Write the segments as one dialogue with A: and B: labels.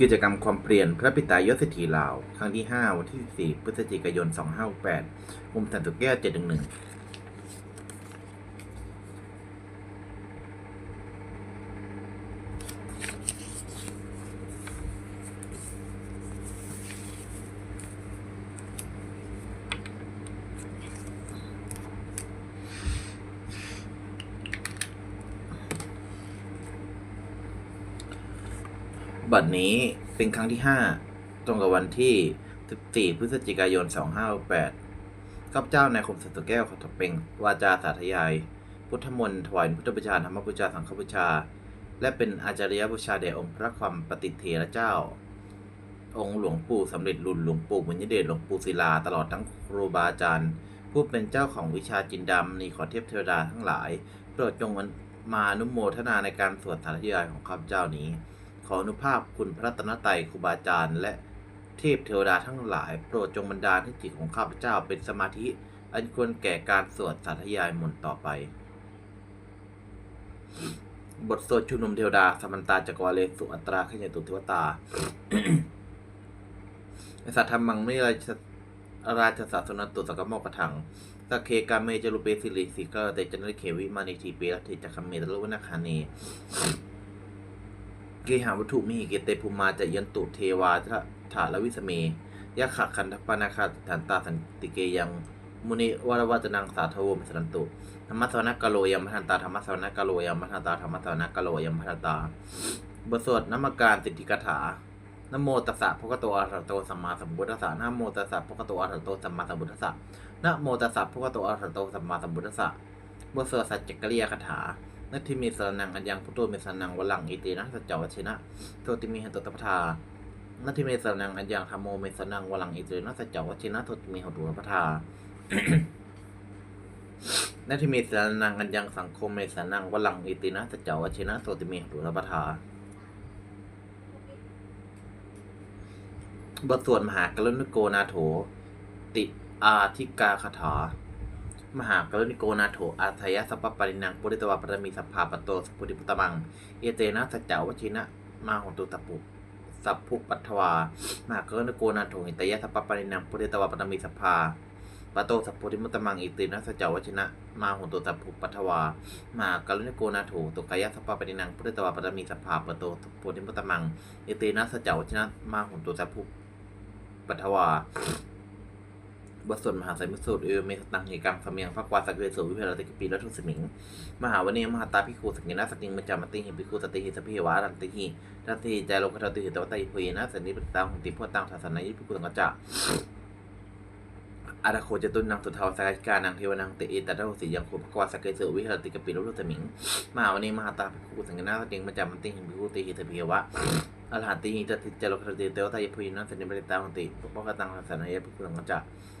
A: กิจกรรมความเปลี่ยนพระปิตายศเศรษฐีลาว ครั้งที่ 5 วันที่ 4 พฤศจิกายน 2568มุมสันตุแก้ว711 บั ดนี้เป็นครั้งที่ 5 ตรงกับวันที่ 14 พฤศจิกายน 2568ข้าพเจ้านายคมสัตแก้วขอถกเป็นวาจาสาธยาย พุทธมนต์ถวายพุทธบูชาธรรมบูชาสังฆบูชา และเป็นอาจารยบูชาแด่องค์พระความปฏิเทระเจ้า องค์หลวงปู่สำเร็จรุ่นหลวงปู่บุญยเดชหลวงปู่ศิลาตลอดทั้งครูบาอาจารย์ ผู้เป็นเจ้าของวิชาจินดำนีขอเทพเทวดาทั้งหลาย โปรดจงมาอนุโมทนาในการสวดสาธยายของข้าพเจ้านี้ ออนุภาพคุณพระตนตรัยครูบาอาจารย์ และเทพเทวดาทั้งหลาย โปรดจงบันดาลให้จิตของข้าพเจ้าเป็นสมาธิ อันควรแก่การสวดสาธยายมนต์ต่อไป บทสวดชุมนุมเทวดาสมันตาจักรวาเลสุอัตราขยตุเทวตาสัทธรรมังไม่ราชราชศาสนตุสกกมอกถังสักเคกาเมจรุเปสิริสิกเตจันทเขวิมานิทีเปรติจักเมตลุวนาคานี เกหาวัตถุมิหิเกเตภูมาจะยันตุเทวาทะถาลวิสเมยะขะคันทปนาคาฐานตาสันติเกยังมุนิวรวัตนังสาทโวมิสันตุธรรมสวนักกะโลยัมพันตาธรรมสวนักกะโลยัมพันตาธรรมสวนักกะโลยัมพันตาบทสวดนามการติติกถานโมตัสสะภะคะโตอะระหะโตสัมมาสัมพุทธัสสะนะโมตัสสะภะคะโตอะระหะโตสัมมาสัมพุทธัสสะนะโมตัสสะภะคะโตอะระหะโตสัมมาสัมพุทธัสสะบทสวดสัจจกริยคาถา นัตถิมีสรนังอัญญังพุทโธเมสรนังวลังอิตินะสัจจวัชนะโทติมีหันตุตปทานัตถิมีสรนังอัญญังธรรมโมเมสรนังวลังอิตินะสัจจวัชนะโทติมีหันตุตปทานัตถิมีสรนังอัญญังสังคมเมสรนังวลังอิตินะสัจจวัชนะโทติมีหันตุตปทาบทสวดมหากรุณโกนาโถติอาธิกาคาถา มหากรุณิโกนาโถอาทยสัพพปรินังปุริตวาปรมีสัพพาปโตสัพพุริพุตมัง เอเตนะสัจจาวชินะมาหนตุตปุสัพพุปัทวามหากรุณิโกนาโถหิตยสัพพปรินังปุริตวาปรมีสัพพาปโตสัพพุริมุตตมังอิตินะสัจจาวชินะมาหนตุสัพพุปัทวามหากรุณิโกนาโถตุกายสัพพปรินังปุริตวาปรมีสัพพาปโตสัพพุริมุตตมังอเตนะสัจจาวชินะมาหนตุสัพพุปัทวา บทสวดมหาไสมิสูตรเออเมสตังเหกังสมียงพระกวาสักเวสุวิเพรติกปีและทุสมิง มหาวันนี้มหาตาพิคูสกินาสติงมจามติหิพิคูสติหิสพิเหวารันติหิทัตติใจโลกทัตติหิตวตาอิพุยนะสันนิปตังหุติพุทธังทัสนายิพิคูสังกัจจะอาราโคจตุนังสุทาวสกายการนังเทวนังเตอิตตะโสิยังคพระกวาสักเสวิเพรติกปีและทุสมิงมหาวันนี้มหาตาพิคูสกินาสติงมจามติหิพิคูติหิสพิเหวะอรหันติหิทัตติใจโลกทัตติเตวตาอิพุยนันนิปตังหุติพระกวาตังทัสนายิพิคูสังกัจจะเยนูนะมยปีนะปวัตินุปสังมยมะอุปสังบิตวะพระโตสันติเกปเจกาถาปตยมปติอทุกตาเทวตาสิยตปีนะมะพระราปุริสุสมิตังวะบังปะตาสารยะปะสาเชียเอวเมวะสุทธาวาสิสุทธิวิสุนตะเรตาพุทโลังสุอทุกตาเทวตาพระตังอภิวาเดวะอิกามั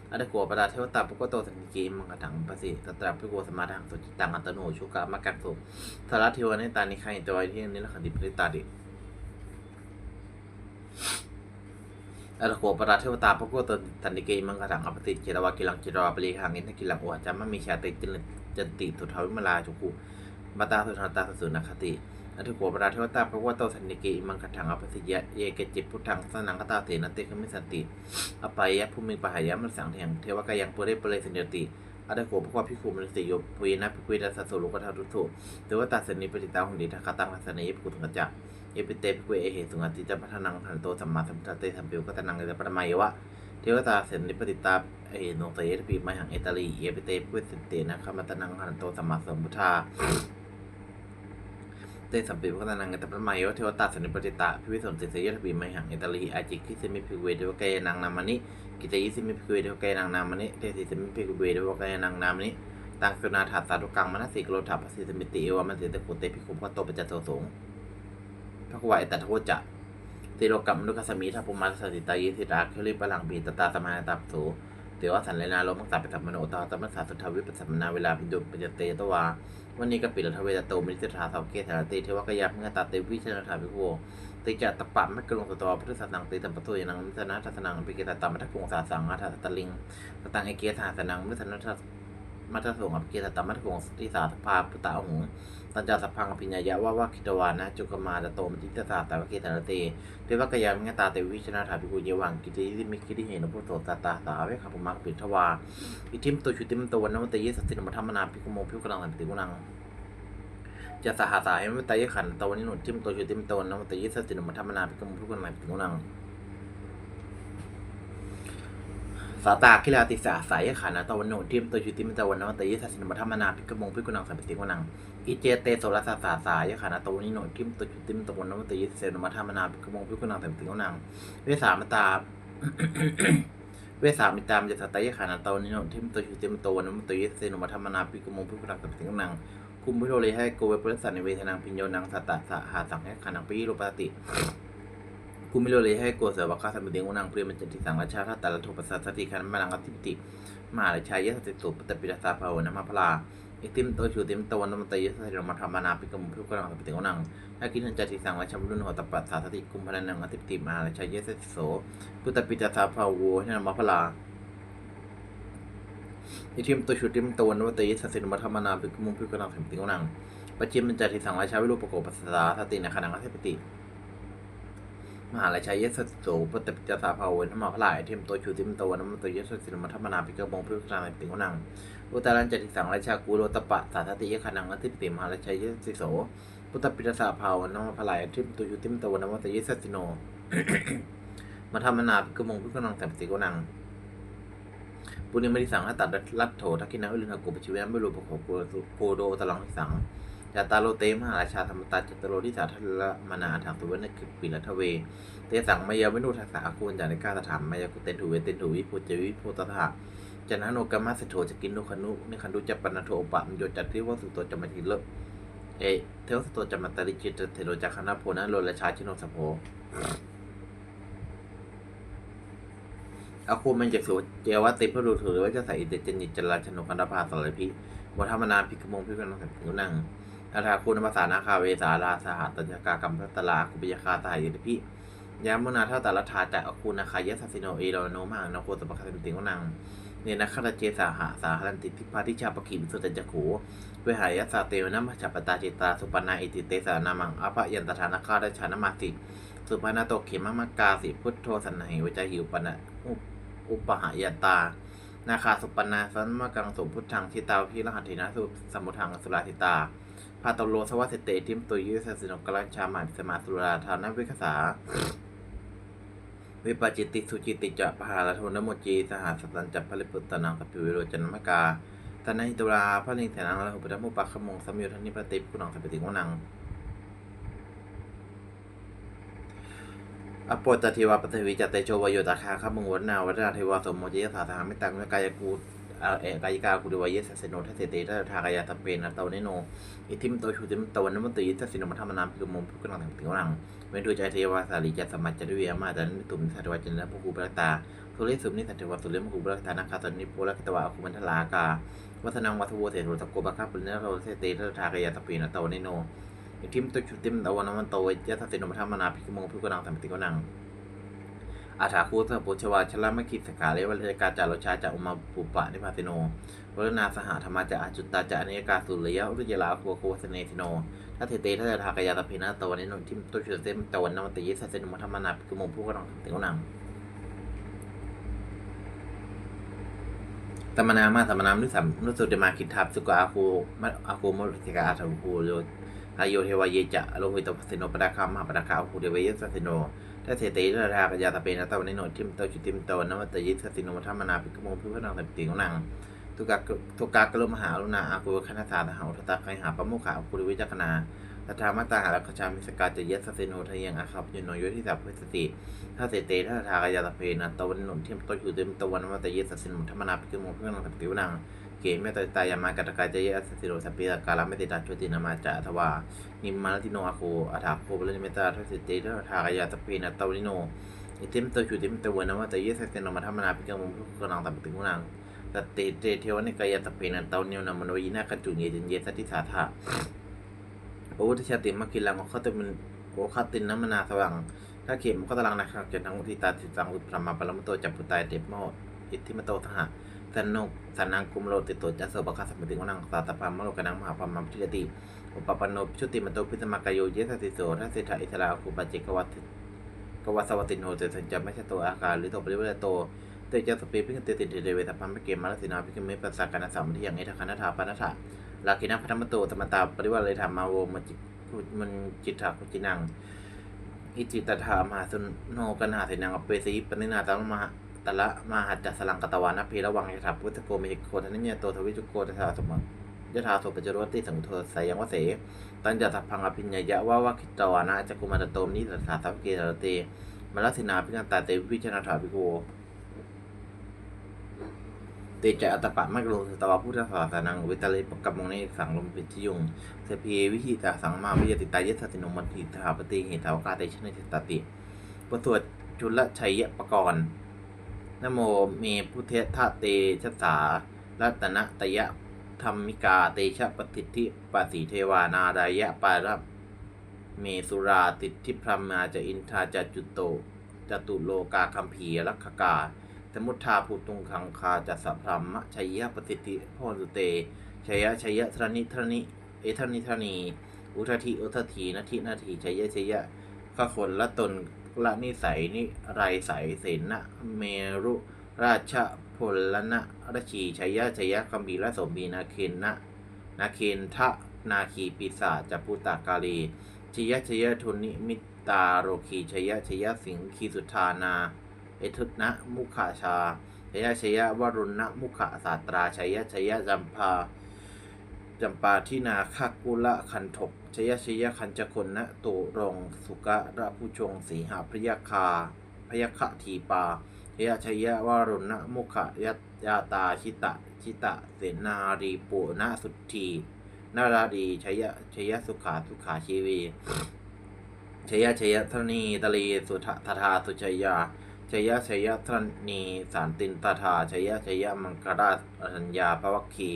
A: อัปปรายที่สังติอันโกปราเทวตาปุกโตสันติเกมังกถังปสิตตราภิโกสมาทังสุจิตังอัตโนชุกามากังสุสารเทวเนตานิขัยตัวที่นิลขันติปริตาดิอันโกปราเทวตาปุกโตสันติเกมังกถังอปติจิรวากิลังจิรวาปริหังอินทกิลังอวจามามีชาติจินจติสุทาวิมลาจุกุมาตาสุทาตาสุนัคติ อัตถโกปราเทวตาพระวโตสันนิกอิมังคถังอภิสิยะเยเกจิพุทธังสนังคตาเถนะเตคมิสันติอปายะภูมิปหายะมันสังแทงเทวกายังปุเรปเรสินเดติอัตถโกพระว่าพิคุมฤสิโยปุยนะพิคุยดัสสะโสโลกทารุโตเทวตาสนิปติตาหุนดิทัคตังทัสนัยพิคุตุงกัจจะเอปิเตพิคุยเอเหสุงอติจัพัฒนังหันโตสัมมาสัมพุทธเตสัมปิวกัตนังเอตปรมัยวะเทวตาสนิปติตาเอโนเตยปีมาหังเอตาลีเอปิเตพิคุยสิเตนะคมัตนังหันโตสัมมาสัมพุทธา เตสัมปิพัฒนังเอตปรมัยวะเทวตาสนิปติตาพิวิสุนติเสยทปีมหังเอตาลีอาจิคิสมิพิเวเทวกายนังนามานิกิจยิสิมิพิคุยเดวกายนางนามนิเทสิสมิพิคุยเดวกายนางนามนิตังสุนาถาสาธุกังมนัสสิกโลถาปสิสมิติเอวามันสิตะกุเตพิคุพโตปัจจโตสงพระกวายตัทโทจะเทติโลกัมมนุกสมิทัพพุมาสสติตายิสิตาคิริปะลังปีตตาสมาตัปโส เตวสันเลนาโลมังสาปิสัมมโนตาตมัสสาสุทธาวิปัสสมนาเวลาปิดุปจเตตวาวันนี้กปิลทเวตโตมิจิตาสาวเกสารติเทวกยาเมื่อตาเตวิชนะถาภิโวติจัตตปะมักกลงสตวพุทธศาสนังติตัมปะตุยนังมิสนาทัสนังปิเกตตามัทกงสาสังอาทัตตลิงตตังเอเกสาสนังมิสนาทั มัทสงอภิเกตตมัทกงติสาสภาพุตตาหงตัญจาสพังอภิญญายะว่าว่าคิตวานะ จุกมาตโตมจิตตสาตาวเกตารเตเทวกยามิงตาเตวิชนาถาภิกุเยวังกิติทิมิกิติเหนพุทโตตาตาสาเวขปุมักปิทวาอิทิมตุชุติมตวันนมตเยสัสสินมัธรรมนาภิกุโมภิกุลังสันติกุนังจะสหาสาเหมตยขันตวันนิโนทิมตุชุติมตวันนมตเยสัสสินมัธรรมนาภิกุโมภิกุลังสันติกุนัง สาตาคิลาติสาสายขันาตวันโนทิมตุชุติมตวันนมตเยสัสสินมัธรรมนาภิกุโมภิกุลังสันติกนังอิเจเตโสรสาสาสายขณะตวันนิโนทิมตุจุติมตวันนมตยิเสนมัธรรมนาภิกมงพิกนังเต็มติงนังเวสามตาเวสามิตามยสตายขณะตวันนิโนทิมตุจุติมตวันนมตยิเสนมัธรรมนาภิกมงพิกนังเต็มติงนังคุมพิโรเลให้โกเวปริสันในเวทนังพิญโยนังสัตตะสหาสังให้ขานังเปรียมันจติสังรปติ คันมานังอติปติมหาราชายะสติสุปตปิดาสาภาวนามาพลาอิติมโตชูติมตวันนมตยสถิรมัธรรมนาปิกมุพิกรังสปิติโกนังถ้ากินันจติสังวัชมุนุหตปัสสาสติกุมพนันังอติปติมาราชายเสสิโสพุตปิจสาภาวูให้นามพลาอิติมโตชูติมตวันนมตยสถิรมัธรรมนาปิกมุพิกรังสปิติโกนังปัจจิมันจติสังราชาวิรูปโกปัสสาสตินาคนังอติปติ มหาราชายเสสิโสพุตตปิจสาภาวูให้นามพลาอิติมโตชูติมตวันนมตยสถิรมัธรรมนาปิกมุพิกรังสปิติโกนังอุตารันจติสังราชากูโรตปะสาธติยขนังอธิปติมหาราชายสิโสพุทธปิตสาภาวนมพลายเทิมตุยุติมตวนวัตยิสัสสิโนมาทำมนาภิกมงพิกนังแต่ปติโกนังปุณิมริสังหตัดรัตโถทักกินาอุลินกุปชิเวนัไม่รู้ปะโขโกโดตลังทิสัง จตาโลเตมหาราชาธรรมตาจตโรทิสาทละมนาทางสุวรรณกิปิลทเว เตสังมายาวินุทัสสะคูณจานิกาตถามมายากุเตนถุเวเตนถุวิพุจวิพุตถะจนะโนกามาสโถจะกินโนคนุนิคันดุจะปนโทปะมโยจัตติวสุโตจะมาทิเลเอเทวสุโตจะมาตริจิตเทโรจักขณโพนะโลละชาชิโนสโพอาคูมันจากสุเจวติพระดูถือว่าจะใส่อิเตจนิจจราชนกันดาภาสารพิวัฒมนาพิกมงพิกนังสังนุนัง อาทาคุณภาษานาคาเวสาราสหัตยกากรรมพัตลาคุปยคาสหายพิยามุนาท่าตาลทาจากอาคูนาคายะสัสิโนเอโรโนมานโคตปะคาสิติงนังเนนะคาราเจสาหาสาหันติทิพาทิชาปกิมิสุตจักขูเวหายสาเตวนะมัจจปตาจิตาสุปนาอิติเตสานามังอภยันตถานาคาราชานามาติสุปนาโตเขมมกาสิพุทโธสันหิวจหิวปนะอุปหายตานาคาสุปนาสันมะกังสุพุทธังชิตาพิรหัตถินาสุสมุทังสุราธิตา พาตโลสวัสเตติมตุยุสสินกรัชามาสมาสุราธานวิคสาวิปาจิติสุจิติจะพาลโทนโมจีสหัสตันจัพลิปุตตนังกัปปิวิโรจนมกาตานิตุราพระลิงเถนังละหุปธรรมุปัคขมงสัมยุทธนิปติกุนังสัพติงวนังอโปตติวาปฏิวิจตเตโชวโยตาคาขมุงวนนาวัฒนาเทวาสมโมจิยสาสหามิตังกายกูเอ กายกากุดิวายสัสโนทัสเสติทัทากายาตเปนะตวนโนอิทิมโตชูติมตวันนมติทัสสินมธรรมนามพิกมงพิกนังสัพติงนังเวนดูใจเทวาสาลีจัสมัจจริเวียมาจันนิตุมสัตวจันนะภูกุปรตาสุริสุมนิสัตวสุริมภูกุปรตานาคาตนิโพลกิตวะคุมันทลากาวัฒนังวัฒโวเสโรตะโกบะคาปุณณโรเสเตททากายาตปีนะตวนิโนอิทิมโตชุติมตวันมันโตยัสสินมธรรมนาภิกมงพิกนังสัมปติกนัง อาถาคูสปุชวาชลมคิสกาเลวัลยกาจารชาจาอุมาปุปะนิพาติโนวรนาสหธรรมะจะอาจุตตาจะอเนกาสุริยะอุรยลาคัวโคสเนติโนถ้าเทเตถ้าจะทากายาตพินาตวันนี้นทิมตุชุเซมตวันนมันตยิสัสนุมัธรรมนาคือมุมผู้กำลังเตียวนังตมนามาตมนามนุสัมนุสุเดมาคิทับสุกอาคูมัอาคูมุติกาอาทาคูโยอายโยเทวายจะโลหิตปัสสิโนปดาคามหาปดาคาคูเดวยสัสโน ถ้าเทเตถ้าทากายาตะเป็นตะวันนี้นนทิมโตุชุติมโตนนมัตยิสัสนุมัธรรมนาคือมุมผู้กำลังเตียวนังทุกาทุกากลมหาลุณาอากุคณาสาหาอุทตาไคหาปมุขาภูริวิจักนาตถามาตาหาลักชามิสกาจะเยสเซโนทยังอาคับยุนโนยุทิสัพพิสติถ้าเตเตถ้าทากายาตะเพนะตวันนุนเทียมต้นอยู่เต็มตวันมาตเยสสินมุธรรมนาพิกโมุเพื่อนสัพติวนัง เกเมตตาตายามากัตกายจเยอสสิโรสัพพิตกาลเมติตาชตินามาจาทวานิมมาลติโนอาโคอาถาโคบลนิเมตตาทัสสิตเดทากายาตปีนาตาวลิโนอิติมตชุติมตวนะมาตเยสเตนมาธรรมนาปิกังมุขกนังตัมปิงุนังตเตเตเทวนิกายาตปีนาตาวเนียนามโนยินาคัจจุเยจินเยสัติสาธาโอทิชาติมกิลังเขาจะเป็นโอคาตินน้ำมนาสว่างถ้าเข็มก็ตารางนะครับจนทั้งอุทิตาติสังอุตรหมาปรมโตจับปุตตายเต็มโมอิทธิมโตทหะ สนนุสันนังกุมโลติโตจัสโสปะคัสสมิติวนังสาตปามโลกนังมหาปามัมทิยติอุปปันโนชุติมโตพิสมากายโยเยสติโสทัสสิทธาอิสราคูปจิกวัตกวัสวัตินโหเตสัญจไม่ใช่ตัวอาการหรือตัวปริเวณโตเตจัสเปพิกเตติเดเวทัพพัมเกมมาลสินาพิกเมปัสสาการสามที่อย่างนี้ทัคณธาปนัถาลากินาพัทมโตธรรมตาปริวาเลยธรรมาโวมจิมันจิตถาคุจินังอิจิตถามหาสุนโนกนาเสนังอเปสีปนินาตามหา ตละมาหัจจสลังกตวานะเพระวังยถาพุทธโกมิโกธนิยโตทวิจุโกตถาสมะยถาโสปจรวติสังโทสายังวเส ตัญจสัพพังอภิญญยะว่าวะคิตวานะจักุมารโตมนิตถาสัพเกตเตมลสินาพิกันตาเตวิชนาถาภิโกเตจะอัตปะมะกโลสตวพุทธศาสนังวิตาเลปกับมงในสังลมปิจิยุงเสพีวิหิตาสังมาวิยติตายสตินมัติถาปฏิเหตาวกาเตชนติตติประสวดจุลชัยยะปกรณ์ นโมเมพุทธทะเตชะสารัตนะตยะธรรมิกาเตชะปฏิทิปสีเทวานาดายะปารับเมสุราติทิพรหมาจะอินทาจะจุตโตจตุโลกาคัมภีรักขกาสมุทธาภูตุงคังคาจัสสะพรมะชัยยะปฏิทิโพสุเตชัยยะชัยยะทรณิทรณิเอทรณิทรณี อุทธิอุทธีนาทินาทีชัยยะชัยยะข้าคนละตน ละนิสัยนิไรใสเสนะเมรุราชพลนะรชีชยยะชยยะคัมบีละสมบีนาเคนนะนาเคนทะนาคีปีศาจจพุตากาลีชยยะชยยะทุนิมิตาโรคีชยยะชยยะสิงคีสุธานา เอทุนะมุขาชาชยยะชยยะวรุณะมุขะสาตราชยยะชยยะจัมพาจำปาที่นาคากุละคันถก ชยชยคันจคนนะตุรงสุกะระผู้ชงสีหาพยาคาพยาคะทีปาชยชยวารุณะมุขยัตยาตาชิตะชิตะเสนารีปุณสุทีนาราดีชยชยสุขาสุขาชีวีชยชยธนีตลีสุทธาสุชยา ชยะชยธนีสานตินตถาชยะชยะมังคราชัญญาภวคี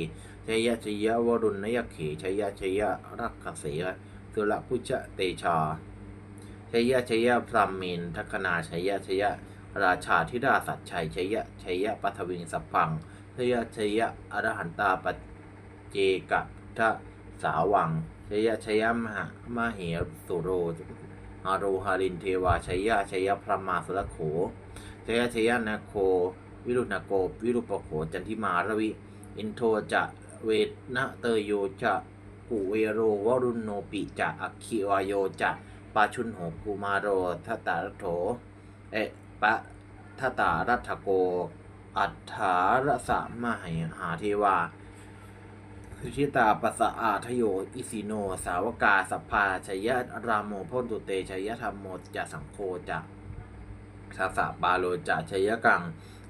A: ชัยยะชัยยะวรุณนยเขชัยยะชัยยะรักขเสสุรพุชเตชาชัยยะชัยยะพรหมินทัคนาชัยยะชัยยะราชาธิดาสัจชัยชัยยะชัยยะปัทวิงสัพพังชัยยะชัยยะอรหันตาปเจกะพุทธสาวังชัยยะชัยยะมหามเหสุโรฮารุหารินเทวาชัยยะชัยยะพระมาสุรโข ชัยยะชัยยะนาโค วิรุณโกวิรุปโขจันทิมารวิ อินโทจะเวนะเตโยจะกุเวโรวรุณโนปิจะอัคคิวายโยจะปาชุนโหกุมาโรทัตตาโถเอะปะทัตตารัตโก อัฏฐารสะมหหาเทวาสุชิตาปัสสะอาทโย อิสิโน สาวกาสัพพาชยะรามโมพ้นตุเตชยธรรมโมจะสังโฆจะ สาสะปาโลจะชัยกัง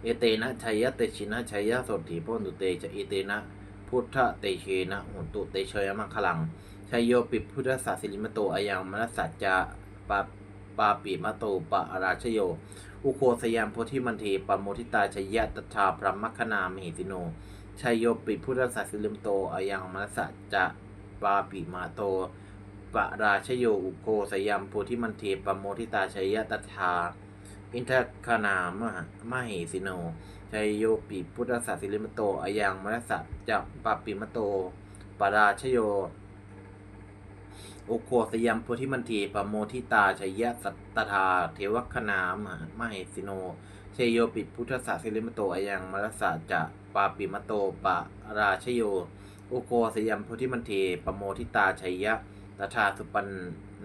A: เอเตนะชัยยะเตชินะชัยยะสดถีพ้นตุเตจะเอเตนะพุทธเตเชนะหุนตุเตเชยมังคลังชัยโยปิพุทธศาสิลิมโตอายังมนัสสัจจะปาปาปิมโตปะราชโย อุโคสยามโพธิมันเทปโมทิตาชัยยะตถาพระมัคคนามิติโนชัยโยปิพุทธศาสิลิมโตอายังมนัสสัจจะปาปิมาโตปะราชโยอุโคสยามโพธิมันเทปโมทิตาชัยยะตถา อินทคานามหามเหสิโนชัยโยปิพุทธศาสิลิมโตอายังมรสะจัปปปิมโตปราชโยโอโคสยามโพธิมันทีปโมทิตาชัยยะสัตตาเทวคณามหามเหสิโนชัยโยปิพุทธศาสิลิมโตอายังมรสะจะปาปิมโตปราชโยโอโคสยามโพธิมันทีปโมทิตาชัยยะตถาสุปัน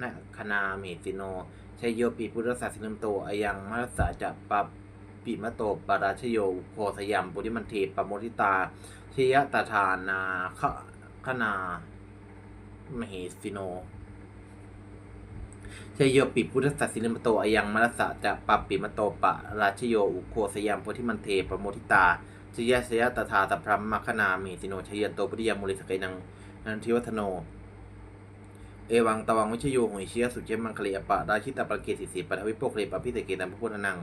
A: นคณาเมสิโน ชยโยปิพุทธศาสิลิมโตอายังมรสะจะปาปิมโตปราชโยโคสยามปุริมันเทปโมทิตาชยตถานาคคณามเหสิโนชยโยปิพุทธศาสิลิมโตอายังมรสะจะปาปิมโตปราชโยอุโคสยามปุริมันเทปโมทิตาสิยะสยะตถาตพรมมคคณามีสิโนชยันโตปุริยมุลิสกนังนันทิวัฒโน เอวังตวังวิชโยหวยเชียสุเจมังคลีอปะราชิตาประเกสิสีปัทวิโปกเรปะพิเศเกตัมพพุทธนัง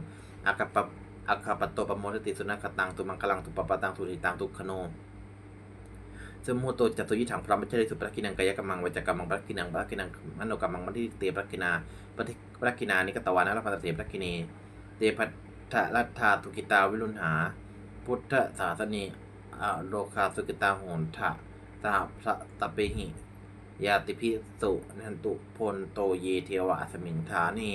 A: อากัปปะอาคาปตโตปะโมทติสุนัขตังตุมังคลังตุปปะตังตุติตังตุคโนสมุโตจัตุยิถังพระมัจเจริสุปรักินังกายกรรมังวัจกรรมังปรักินังปรักินังมโนกรรมังมัทิเตปรักินาปฏิปรักินานิกตวานะรพพะเสปรักินีเตพัทธะรัตถาตุกิตาวิรุณหา พุทธศาสนีอโลคาสุกิตาโหนทะสหพระตะเปหิ ยาติพิสุนันตุพลโตเยเทวะสมิงฐานี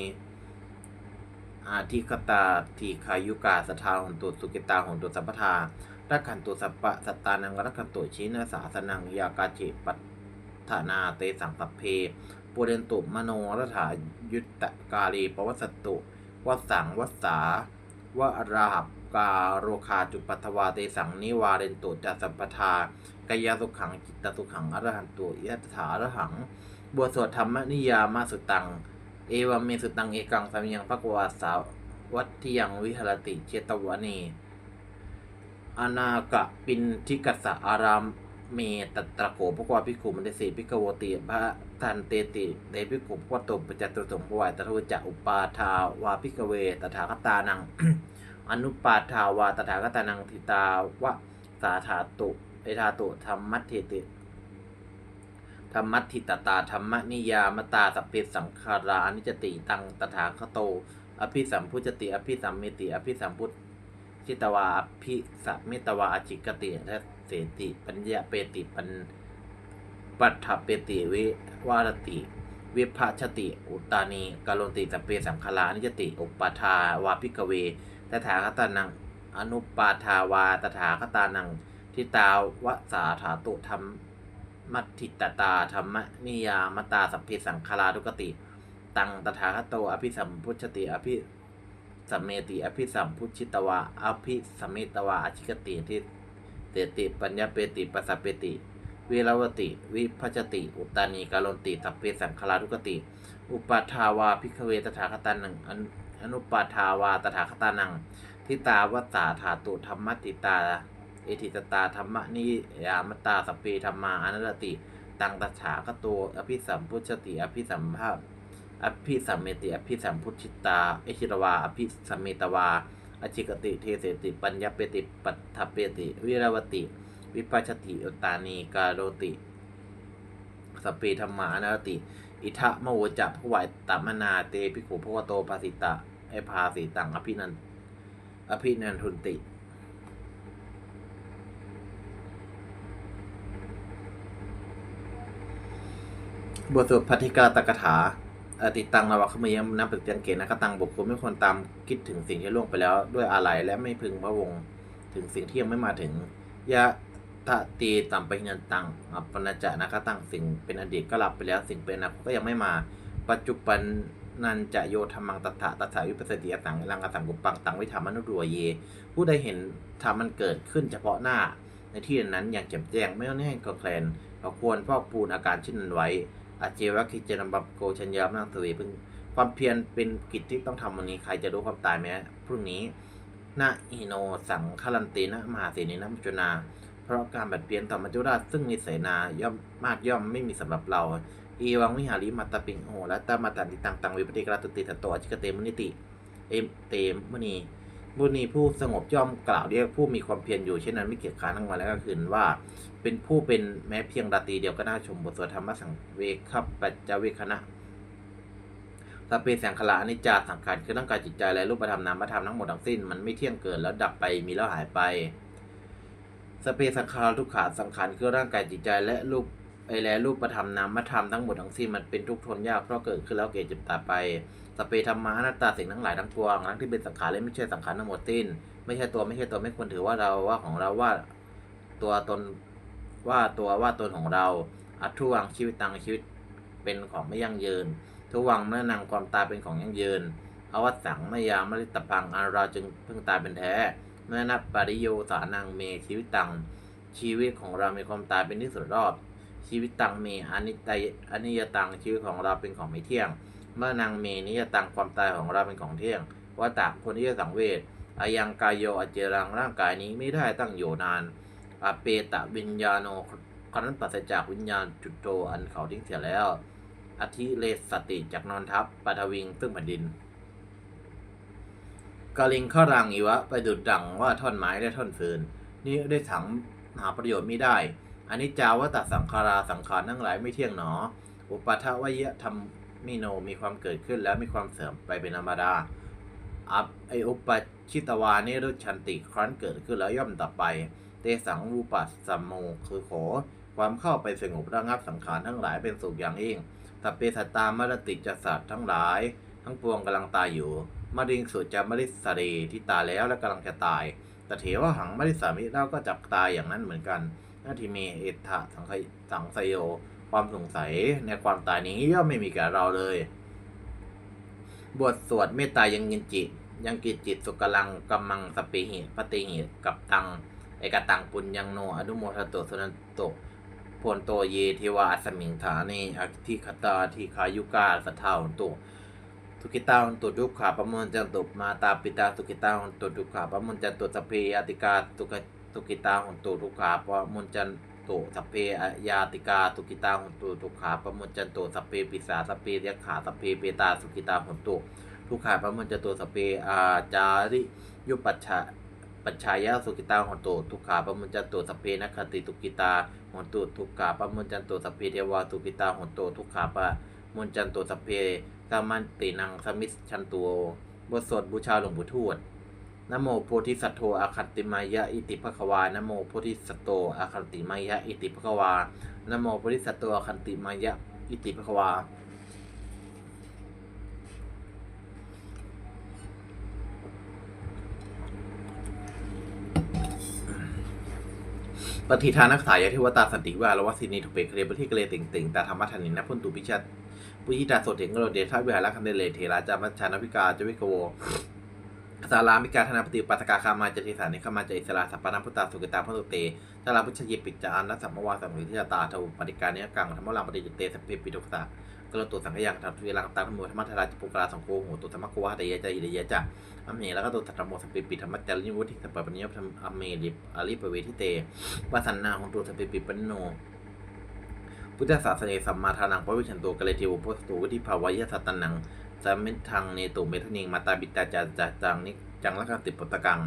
A: อาทิคตาทีคายุกาสทาหนตุสุกิตาหนตุสัพพทารักขันตุสัพปะสตานังรักขันตุชินาสาสนังยากาจิปัตถานาเตสังสัพเพปุเรนตุมโนรัฐายุตตกาลีปวัสสตุวัสสังวัสสาวะราหบ กาโรคาจุปัทวาเตสังนิวาเรนตุจัสสัพพทากายสุขังจิตสุขังอรหันตุยัตถาอรหังบวสวดธรรมนิยามาสุตัง เอวเมสุตังเอกังสามียังภควาสาวัตทิยังวิหรติเจตวนีอนากะปินทิกัสสะอารามเมตตะโกภควาภิกุมันเดสีภิกวติพระทันเตติเดภิกุพวตุปจัตตุสงฆ์ปวายตถวจักอุปาทาวาภิกเวตถาคตานัง อนุปาทาวาตถาคตานังทิตาวะสาธาตุเอธาตุธรรมัตถิติธรรมัติตตาธรรมนิยามตาสัพเพสังขารานิจติตังตถาคโต อภิสัมพุจติ อภิสัมเมติ อภิสัมพุทิตวาอภิสัมเมตวาอจิกติและเสติปัญญาเปติปันปัฏฐเปติวิวารติวิภาชติ อุตานีกาลนติสัพเพสังขารานิจติ อุปาทาวาพิกเว ตถาคตานัง อนุปาทาวาตถาคตานัง ทิตาวสาถาตุธรรมมัตถิตตาธรรมนิยามตาสัพเพสังคาราทุกติ ตังตถาคโตอภิสัมพุชติอภิสัมเมติอภิสัมพุชิตวาอภิสัมเมตวาอชิกติทิเตติปัญญาเปติปัสสะเปติวิรวติ วิพัชติ อุตานีกาลนติสัพเพสังคาราทุกติ อุปาทาวาพิกเวตถาคตานัง อนุปาทาวาตถาคตานัง ทิตาวัสสาถาตุธรรมติตา เอธิตตาธรรมนิยามตาสพเพธรรมาอนัตติ ตังตถาคโตอภิสัมพุชติ อภิสัมภาอภิสัมเมติ อภิสัมพุชิตา เอชิรวา อภิสัมเมตวา อชิกติเทเสติ ปัญญเปติ ปัตถเปติ วิรวติ วิปัชติอุตานีกาโรติสพเพธรรมาอนัตติ อิทะมโวจะพวายตามนาเตภิกขุพวโตภาสิตะ ไอภาสิตังอภินันอภินันทุนติ บทสวดพัทธิกาตกถาอติตังนวะขมยมนำปฏิจันเกณฑ์นะกตังบุคคลไม่ควรตามคิดถึงสิ่งที่ล่วงไปแล้ว ด้วยอาลัยและไม่พึงพระวงถึงสิ่งที่ยังไม่มาถึงยะตะตีตัมไปนันตังอัปปนาจะนะกตังสิ่งเป็นอดีตก็หลับไปแล้ว สิ่งเป็นอนาคตก็ยังไม่มา ปัจจุบัน นันจะโยธรรมังตถะตถาวิปัสสติอสังลังอสังกุปปังตังวิธรรมนุรัวเย ผู้ใดเห็นธรรมมันเกิดขึ้นเฉพาะหน้า ในที่นั้นอย่างแจ่มแจ้งไม่ต้องให้กระแคลนเราควรพอกปูนอาการเช่นนั้นไว้อาเจวะคิจนบับโกชัญญามังสวีพึงความเพียรเป็นกิจที่ต้องทำวันนี้ใครจะรู้ความตายไหมพรุ่งนี้นาอิโนสังคารันตินะมหาเสนินะมุจนา เพราะการบัดเปลี่ยนธรรมจุราชซึ่งมีเสนาย่อมมากย่อมไม่มีสำหรับเรา อีวังวิหาริมัตตปิงโหและตามาตันติตังตังวิปติกราตุติตัตโตอชิกเตมุนิติ เอมเตมมุนีมุนีผู้สงบย่อมกล่าวเรียกผู้มีความเพียรอยู่เช่นนั้นไม่เกียจค้านทั้งวันและกลางคืนว่า เป็นผู้เป็นแม้เพียงราตรีเดียวก็น่าชมบทสวดธรรมสังเวคับปัจจเวคณะสเพสังขารอนิจจาสังขารคือร่างกายจิตใจและรูปธรรมนามธรรมทั้งหมดทั้งสิ้นมันไม่เที่ยงเกิดแล้วดับไปมีแล้วหายไป สเพสังขารทุกขาสังขารคือร่างกายจิตใจและรูป ไอแลรูปธรรมนามธรรมทั้งหมดทั้งสิ้นมันเป็นทุกทนยากเพราะเกิดขึ้นแล้วเกิดจ็บตายไปสเพธรรมานัตตาสิ่งทั้งหลายทั้งปวงทั้งที่เป็นสังขารและไม่ใช่สังขารทั้งหมดสิ้น ไม่ใช่ตัวไม่ใช่ตัวไม่ควรถือว่าเราว่าของเราว่าตัวตนว่าตัวว่าตนของเรา อัตถุวังชีวิตตังชีวิตเป็นของไม่ยั่งยืน ทุวังเมื่อนางความตายเป็นของยั่งยืนอวัตสังมยามริตพังอันเราจึงเพิ่งตายเป็นแท้เมื่อนับปริโยสานังเมชีวิตตังชีวิตของเรามีความตายเป็นที่สุดรอบ ชีวิตตังเมอนิตยอนิยตังชีวิตของเราเป็นของไม่เที่ยง เมื่อนางเมนิยตังความตายของเราเป็นของเที่ยงวัตตะคนที่จะสังเวชอายังกายโยอเจรังร่างกายนี้ไม่ได้ตั้งอยู่นานอเปตะวิญญาโนครั้นปราศจากวิญญาณจุดโตอันเขาทิ้งเสียแล้วอธิเลสติจากนอนทับปฐวิงซึ่งแผ่นดินกาลิงข้ารังอีวะไปดุดดังว่าท่อนไม้และท่อนฟืน นี่ได้ถังหาประโยชน์ไม่ได้ อันนี้จาวตสังขาราสังขารทั้งหลายไม่เที่ยงหนอ อุปาทวยะธรรมมิโนมีความเกิดขึ้นแล้วมีความเสื่อมไปเป็นธรรมดาอัปไออุปชิตวานิรุชันติครั้นเกิดขึ้นแล้วย่อมดับไป เตสังรูปัสสัมโมคือขอ ความเข้าไปสงบระงับสังขารทั้งหลายเป็นสุขอย่างยิ่งสัพเพสตามรติจสัตว์ทั้งหลาย ทั้งปวงกำลังตายอยู่มาริงสุจามริสรีที่ตายแล้วและกำลังจะตาย แต่เถว่าหังมริสามิเราก็จับตายอย่างนั้นเหมือนกัน นาทีเมเอตถะสังไสังไสโย ความสงสัยในความตายนี้ย่อมไม่มีแก่เราเลย บทสวดเมตตายังกินจิต ยังกิจจิตสุกลังกัมมังสปิหิปฏิหิกับตังเอกตังปุญญังโนอนุโมทโตสุนันโตโพนโตเยเทวาสมิงฐานีอธิคตาทีคายุกาสัทธาหุนตุทุกิตาหุนตุทุขาปะมุนจันตุมาตาปิตาทุกิตาหุนตุทุขาปะมุนจันตุสเพอติกาทุก ทุกิตาหุนตุทุกขาปะมุนจันตุสพเพอยาติกาทุกิตาหุนตุทุกขาปะมุนจันตุสพเพปิสาสพเพเรียขาสพเพเปตาสุกิตาหุนตุทุกขาปะมุนจันตุสพเพอาจาริยุปัชชะปัจฉายะสุกิตาหนตุทุกขาปมุญจันตุสพเพนัคติทุกิตาหนตุทุกขาปมุญจันตุสพเพเทวาทุกิตาหนตุทุกขาปมุญจันตุสพเพสามันตินังสมิสชันตุบทสวดบูชาหลวงปู่ทวด นโมโพธิสัตโธอาคันติมายะอิติภควานโมโพธิสัตโตอาคันติมายะอิติภควานโมโพธิสัตโตอาคันติมายะอิติภควาปฏิทานักษายะเทวตาสันติวาลวสินีทุเปเคเรปฏิเกเรติงติงตาธรรมทันินะพุนตุพิชัตปุยิตาโสเถงกโรเดทาวิหารคันเดเลเทราจามัชชานวิกาจวิกโว สารามิกาธนาปฏิปัสกาคามาจติสานิขมาจอิสราสัพพนพุตตาสุกิตาพุตุเตสาราพุชยิปิจานัสสัมมวาสัมมิทิตาทวปฏิการเนกังธรรมลังปฏิจเตสัพเพปิทุกสะกลตุสังขยังทัตวิลังตาธรรมธรรมทราจปุกราสังโฆโหตุธรรมกวาเตยะจาอิเดยะจะอัมแล้วก็ตุสัตตโมสัพเพปิธรรมจาริวุฒิสัพพปนิยธรรมอเมริอริปเวทิเตวาสันนาของตัวสพปิปันโนพุทธศาสนาสัมมาทานังปวิชันโตกะเลเทวโพสตูวิธิภาวยสัตตนัง สามิทังเนตุเมทนิงมาตาบิตาจาจจังนิจังลักขันติปตะกัง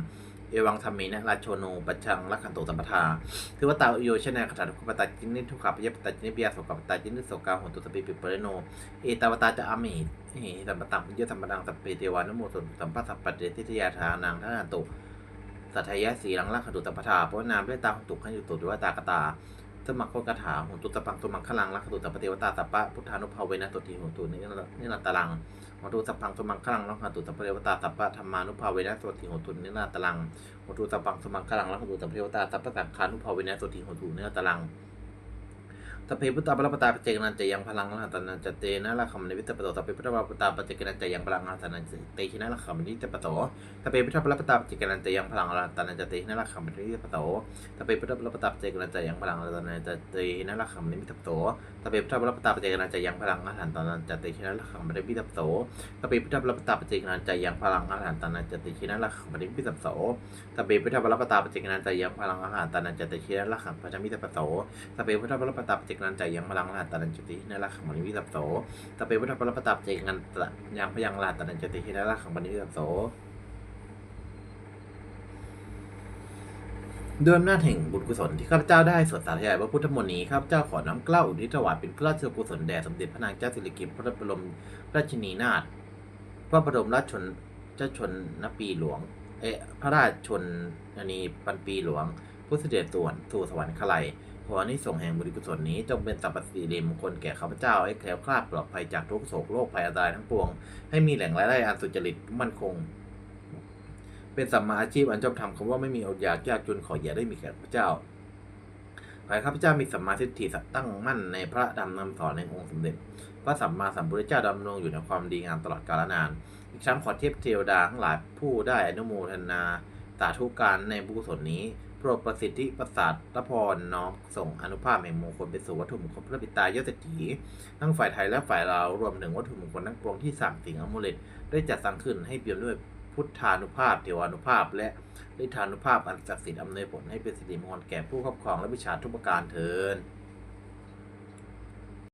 A: เอวังธรรมีนะราชโชโนปัจชังลักขันโตสัมปทาคือว่าตาโยชนะคาถาทุกปตาจินิทุกขปยปตาจินิปิยาสกปตาจินิโสกาหุนตุสปิปิปเรโน เอตาวตาจะอามิเฮสัมปตังยะสัมปตังสัพเพเทวานุโมตุสัมปัสสัพปเดทิทยาทานังท่านันตุสัทยะสีหลังลักขดุตัมปทาเพราะนามด้วยตาหุตุขันยุตุด้วยตากตาสมัครโคกถาหุตุตปังตุมังขลังลักขดุตัมปเทวตาสัพพะพุทธานุภาเวนะตุทีหุตุนินิรันตลัง หุตุสัพพังสมังขลังลักขดุตัมปเรวตาสัพพะธรรมานุภาเวนะตุทีหุตุนิรันตลังหุตุสัพพังสมังขลังลักขดุตัมปเรวตาสัพพะสังขานุภาเวนะตุทีหุตุเนิรันตลัง สพเพพุทธาปรปตาปเจกนันจะยังพลังละหัตนันจะเตนะละคำนิวิตปโตสพเพพุทธาปรปตาปเจกนันจะยังพลังละหัตนันจะเตชินะละคำนิวิตปโตสพเพพุทธาปรปตาปเจกนันจะยังพลังละหัตนันจะเตชินะละคำนิวิตปโตสพเพพุทธาปรปตาปเจกนันจะยังพลังละหัตนันจะเตชินะละคำนิวิตปโตสพเพพุทธาปรปตาปเจกนันจะยังพลังละหัตนันจะเตชินะละคำนิวิตปโตสพเพพุทธาปรปตาปเจกนันจะยังพลังละหัตนันจะเตชินะละคำนิวิตปโตสพเพพุทธาปรปตาปเจกนันจะยังพลังละหัตนันจะเตชินะละคำนิวิตปโตสพเพพุทธาปรปตาปเจกนันจะยังพลังละหัตนันจะเตชินะละคำนิวิตปโตสพเพพุทธาปรปตาปเจกันจะยังพยังละหัตนันจะเตชินะละคำนิวิตปโตด้วยอำนาจแห่งบุญกุศลที่ข้าพเจ้าได้สวดสาธยายพระพุทธมนต์นี้ข้าพเจ้าขอน้อมเกล้าอุทิศถวายเป็นพระราชกุศลแด่สมเด็จพระนางเจ้าสิริกิติ์พระบรมราชินีนาถพระบรมราชชนเจ้าชนนปีหลวง เอพระราชชนนีปันปีหลวง ผู้เสด็จส่วนสู่สวรรคาลัย ขออนิสงส์แห่งบุญกุศลนี้จงเป็นสัพพสิริมงคลแก่ข้าพเจ้าให้แคล้วคลาดปลอดภัยจากทุกโศกโรคภัยอันตรายทั้งปวง ให้มีแหล่งรายได้อันสุจริตมั่นคง เป็นสัมมาอาชีพอันชอบธรรมคำว่าไม่มีอดอยากยากจนขออย่าได้มีแก่ข้าพเจ้าขอให้ข้าพเจ้ามีสัมมาทิฏฐิสัตย์ตั้งมั่นในพระดำนำสอนในองค์สมเด็จ พระสัมมาสัมพุทธเจ้าดำรงอยู่ในความดีงามตลอดกาลนาน อีกครั้งขอเทียบเทวดาทั้งหลายผู้ได้อนุโมทนาสาธุการในบุญกุศลนี้ รดประสิทธิประสาทตะพรน้อมส่งอนุภาพแห่งมงคลเป็นสู่วัตถุมงคลพระบิดายศถีทั้งฝ่ายไทยและฝ่ายเราวรวมถึงวัตถุมงคลทั้งปวงที่สามสิ่งอมุเลตได้จัดสร้างขึ้นให้เปี่ยมด้วยพุทธานุภาพเทวานุภาพ และฤทธานุภาพอันศักดิ์สิทธิ์อำนวยผลให้เป็นสิริมงคลแก่ผู้ครอบครองและวิชาทุกประการเทิน